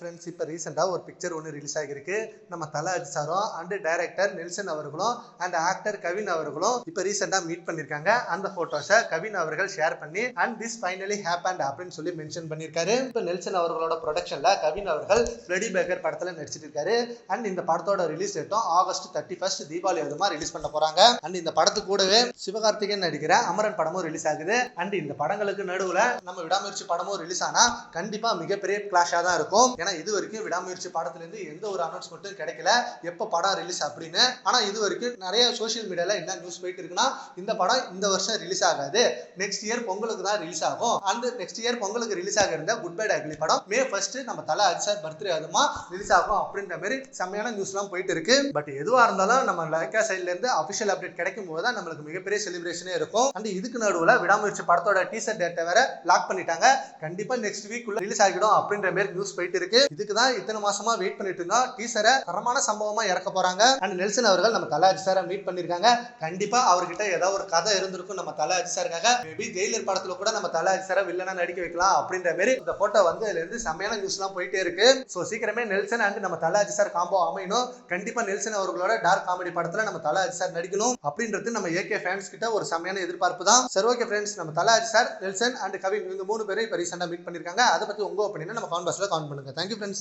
Friends இப்போ ரீசெண்டாக ஒரு பிக்சர் ஒன்று ரிலீஸ் ஆகியிருக்கு. நம்ம தலை சாரும் அண்டு டைரக்டர் நெல்சன் அவர்களும் அண்ட் ஆக்டர் கவின் அவர்களும் இப்போ ரீசெண்டாக மீட் பண்ணியிருக்காங்க. அந்த ஃபோட்டோஸை கவின் அவர்கள் ஷேர் பண்ணி அண்ட் திஸ் ஃபைனலி ஹேப்பண்ட் அப்படின்னு சொல்லி மென்ஷன் பண்ணியிருக்காரு. இப்போ நெல்சன் அவர்களோட ப்ரொடக்ஷனில் கவின் அவர்கள் ஃப்ரெடி பேக்கர் படத்தில் நடிச்சிட்டு இருக்காரு. அண்ட் இந்த படத்தோட ரிலீஸ் டேட்டும் ஆகஸ்ட் தேர்ட்டி ஃபர்ஸ்ட் தீபாவளி அதுமா ரிலீஸ் பண்ண போகிறாங்க அண்ட் இந்த படத்து கூடவே சிவகார்த்திகேயன் நடிக்கிற அமரன் படமும் ரிலீஸ் ஆகுது. அண்ட் இந்த படங்களுக்கு நடுவில் நம்ம விடாமுயற்சி படமும் ரிலீஸ் ஆனால் கண்டிப்பாக மிகப்பெரிய கிளாஷாக தான் இருக்கும். ஏன்னா இது வரைக்கும் விடாமுயற்சி படத்துலேருந்து எந்த ஒரு அனௌன்ஸ்மெண்ட்டும் கிடைக்கல. எப்போ படம் ரிலீஸ் அப்படின்னு. ஆனால் இது வரைக்கும் நிறைய சோஷியல் மீடியாவில் என்ன நியூஸ் போயிட்டு இருக்குன்னா இந்த படம் இந்த வருஷம் ரிலீஸ் ஆகாது. நெக்ஸ்ட் இயர் பொங்கலுக்கு தான் ரிலீஸ் ஆகும். அந்த நெக்ஸ்ட் இயர் பொங்கலுக்கு ரிலீஸ் ஆகிருந்த குட் பை அக்லி படம் மே ஃபர்ஸ்ட் நம்ம தலை அரிசார் பர்த்டே அதுமா ரிலீஸ் ஆகும் அப்படின்ற மாதிரி செம்மையான நியூஸ்லாம் போயிட்டு இருக்கு. பட் எதுவாக இருந்தாலும் நம்ம லைக்கா சைட்லேருந்து அஃபிஷியல் அப்டேட் கிடைக்கும் போது தான் நம்மளுக்கு மிகப்பெரிய செலிப்ரேஷனே இருக்கும். அண்ட் இதுக்கு நடுவில் விடாமுயற்சி படத்தோட டீசர் டேட்டை வேற லாக் பண்ணிட்டாங்க. கண்டிப்பாக நெக்ஸ்ட் வீக் உள்ள ரிலீஸ் ஆகிடும் அப்படின்ற மாதிரி நியூஸ் போயிட்டு இருக்கு. இதுக்கு தான் இத்தனை மாசமா வெயிட் பண்ணிட்டு இருந்தோம். டீசரை தரமான சம்பவமா இறக்க போறாங்க. அண்ட் நெல்சன் அவர்கள் நம்ம தலாஜி சாரை மீட் பண்ணிருக்காங்க. கண்டிப்பா அவர்கிட்ட ஏதாவது ஒரு கதை இருந்திருக்கும். நம்ம தலாஜி சாருக்காக மேபி ஜெயிலர் படத்துல கூட நம்ம தலாஜி சாரை வில்லனா நடிக்க வைக்கலாம் அப்படின்ற மாதிரி இந்த போட்டோ வந்து அதுல இருந்து செம்மையான நியூஸ் எல்லாம் போயிட்டே இருக்கு. ஸோ சீக்கிரமே நெல்சன் அண்ட் நம்ம தலாஜி சார் காம்போ அமையணும். கண்டிப்பா நெல்சன் அவர்களோட டார்க் காமெடி படத்துல நம்ம தலாஜி சார் நடிக்கணும் அப்படின்றது நம்ம ஏகே ஃபேன்ஸ் கிட்ட ஒரு செம்மையான எதிர்பார்ப்பு தான். சரி ஓகே ஃப்ரெண்ட்ஸ் நம்ம தலாஜி சார் நெல்சன் அண்ட் கவின் இந்த மூணு பேரும் இப்போ ரீசெண்டாக மீட் பண்ணிருக்காங்க. அதை பத்தி உங்க ஒப்பீனியன் நம்ம கான் பாஸ்ல பண்ணுங்க. பண்ணுங்க தேங்க்யூ ஃப்ரெண்ட்ஸ்